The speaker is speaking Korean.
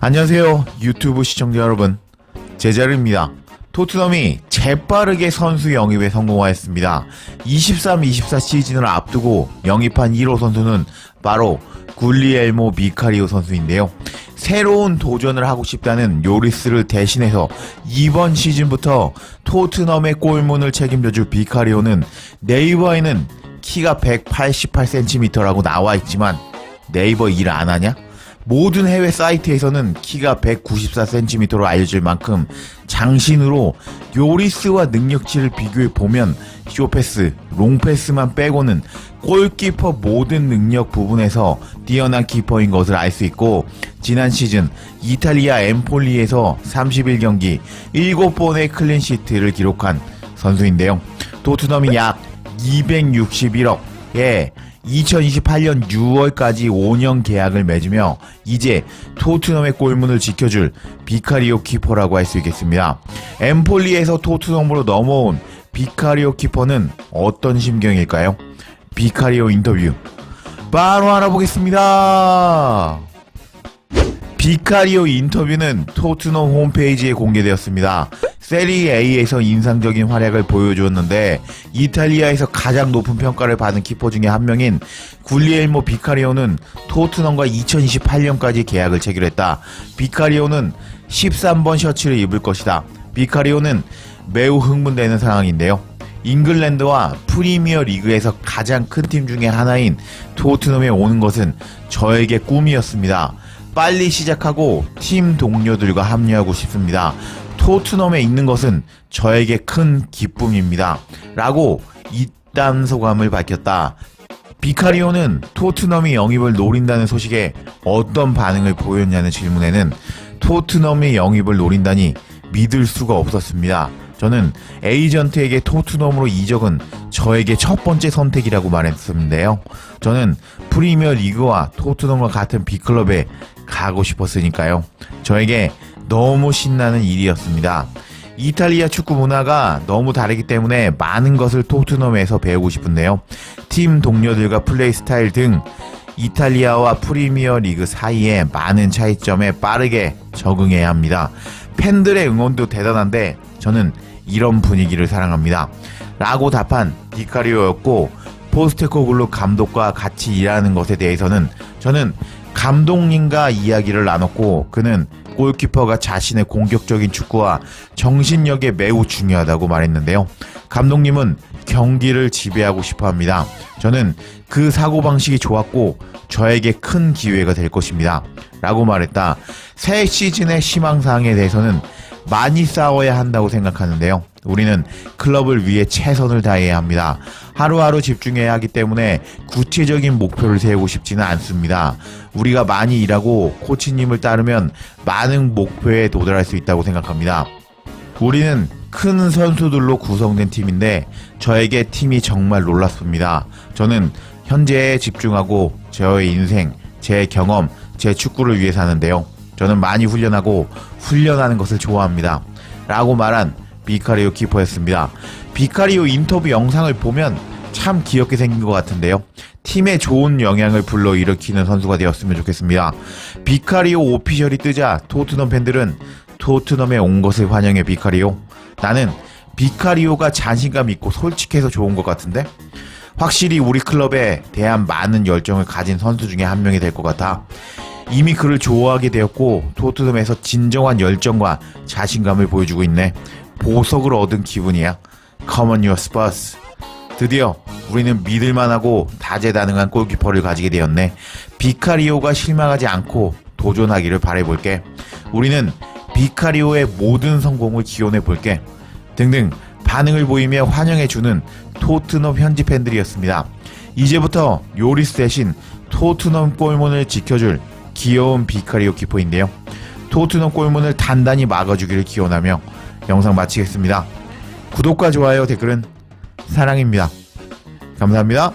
안녕하세요 유튜브 시청자 여러분. 제자르입니다. 토트넘이 재빠르게 선수 영입에 성공하였습니다. 23-24 시즌을 앞두고 영입한 1호 선수는 바로 굴리엘모 미카리오 선수인데요. 새로운 도전을 하고 싶다는 요리스를 대신해서 이번 시즌부터 토트넘의 골문을 책임져줄 비카리오는 네이버에는 키가 188cm라고 나와 있지만 네이버 일 안 하냐? 모든 해외 사이트에서는 키가 194cm로 알려질 만큼 장신으로 요리스와 능력치를 비교해 보면 쇼패스, 롱패스만 빼고는 골키퍼 모든 능력 부분에서 뛰어난 키퍼인 것을 알 수 있고 지난 시즌 이탈리아 엠폴리에서 31경기 7번의 클린시트를 기록한 선수인데요. 토트넘이 약 261억 에 2028년 6월까지 5년 계약을 맺으며 이제 토트넘의 골문을 지켜줄 비카리오 키퍼라고 할 수 있겠습니다. 엠폴리에서 토트넘으로 넘어온 비카리오 키퍼는 어떤 심경일까요? 비카리오 인터뷰 바로 알아보겠습니다. 비카리오 인터뷰는 토트넘 홈페이지에 공개되었습니다. 세리 A에서 인상적인 활약을 보여주었는데 이탈리아에서 가장 높은 평가를 받은 키퍼 중에 한 명인 굴리엘모 비카리오는 토트넘과 2028년까지 계약을 체결했다. 비카리오는 13번 셔츠를 입을 것이다. 비카리오는 매우 흥분되는 상황인데요. 잉글랜드와 프리미어 리그에서 가장 큰 팀 중에 하나인 토트넘에 오는 것은 저에게 꿈이었습니다. 빨리 시작하고 팀 동료들과 합류하고 싶습니다. 토트넘에 있는 것은 저에게 큰 기쁨입니다. 라고 이딴 소감을 밝혔다. 비카리오는 토트넘이 영입을 노린다는 소식에 어떤 반응을 보였냐는 질문에는 토트넘이 영입을 노린다니 믿을 수가 없었습니다. 저는 에이전트에게 토트넘으로 이적은 저에게 첫 번째 선택이라고 말했었는데요. 저는 프리미어 리그와 토트넘과 같은 B클럽에 가고 싶었으니까요. 저에게 너무 신나는 일이었습니다. 이탈리아 축구 문화가 너무 다르기 때문에 많은 것을 토트넘에서 배우고 싶은데요. 팀 동료들과 플레이 스타일 등 이탈리아와 프리미어 리그 사이에 많은 차이점에 빠르게 적응해야 합니다. 팬들의 응원도 대단한데 저는 이런 분위기를 사랑합니다. 라고 답한 디카리오였고 포스테코글루 감독과 같이 일하는 것에 대해서는 저는 감독님과 이야기를 나눴고 그는 골키퍼가 자신의 공격적인 축구와 정신력에 매우 중요하다고 말했는데요. 감독님은 경기를 지배하고 싶어 합니다. 저는 그 사고방식이 좋았고 저에게 큰 기회가 될 것입니다. 라고 말했다. 새 시즌의 희망사항에 대해서는 많이 싸워야 한다고 생각하는데요. 우리는 클럽을 위해 최선을 다해야 합니다. 하루하루 집중해야 하기 때문에 구체적인 목표를 세우고 싶지는 않습니다. 우리가 많이 일하고 코치님을 따르면 많은 목표에 도달할 수 있다고 생각합니다. 우리는 큰 선수들로 구성된 팀인데 저에게 팀이 정말 놀랐습니다. 저는 현재에 집중하고 저의 인생, 제 경험, 제 축구를 위해 사는데요. 저는 많이 훈련하고 훈련하는 것을 좋아합니다. 라고 말한 비카리오 키퍼였습니다. 비카리오 인터뷰 영상을 보면 참 귀엽게 생긴 것 같은데요. 팀에 좋은 영향을 불러일으키는 선수가 되었으면 좋겠습니다. 비카리오 오피셜이 뜨자 토트넘 팬들은 토트넘에 온 것을 환영해 비카리오. 나는 비카리오가 자신감 있고 솔직해서 좋은 것 같은데? 확실히 우리 클럽에 대한 많은 열정을 가진 선수 중에 한 명이 될 것 같아. 이미 그를 좋아하게 되었고 토트넘에서 진정한 열정과 자신감을 보여주고 있네. 보석을 얻은 기분이야. Come on your Spurs. 드디어 우리는 믿을만하고 다재다능한 골키퍼를 가지게 되었네. 비카리오가 실망하지 않고 도전하기를 바래볼게. 우리는 비카리오의 모든 성공을 기원해 볼게. 등등 반응을 보이며 환영해주는 토트넘 현지 팬들이었습니다. 이제부터 요리스 대신 토트넘 골문을 지켜줄 귀여운 비카리오 키퍼인데요. 토트넘 골문을 단단히 막아주기를 기원하며 영상 마치겠습니다. 구독과 좋아요, 댓글은 사랑입니다. 감사합니다.